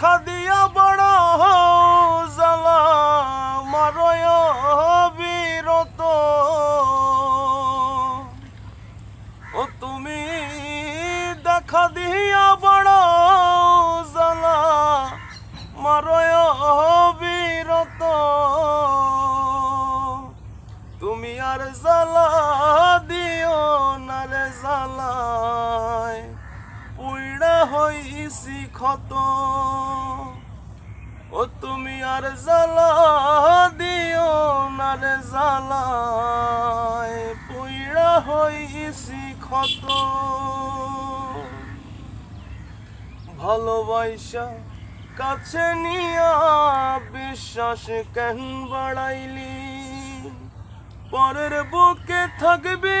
দেখা দিয়া বড় জ্বালা, মারয় বিরত। ও তুমি দেখা দিয়া বড় জ্বালা, মারয় বিরত। তুমি আর জ্বালা হইছি ক্ষত। ও তুমি আর জ্বালা দিও না রে জ্বালায় পুইড়া হইছি ক্ষত। ভালোবাসা কাছে নিয়া বিশ্বাস কেন বাড়াইলি? পরের বুকে থাকবি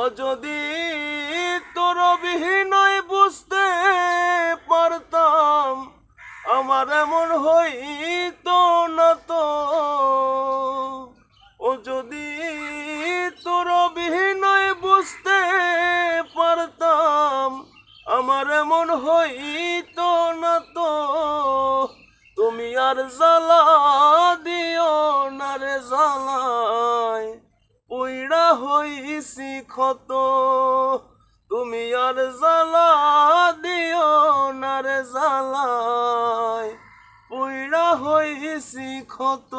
ও যদি তোর বিহীনই বুঝতে পারতাম, আমার এমন হইতো না তো। ও যদি তোর বিহীনই বুঝতে পারতাম, আমার এমন হইতো না তো। তুমি আর জ্বালা দিও না রে জ্বালায়। পুইড়া হইছি ক্ষত। তুমি আর জ্বালা দিও না রে জ্বালায়। পুইড়া হইছি ক্ষত।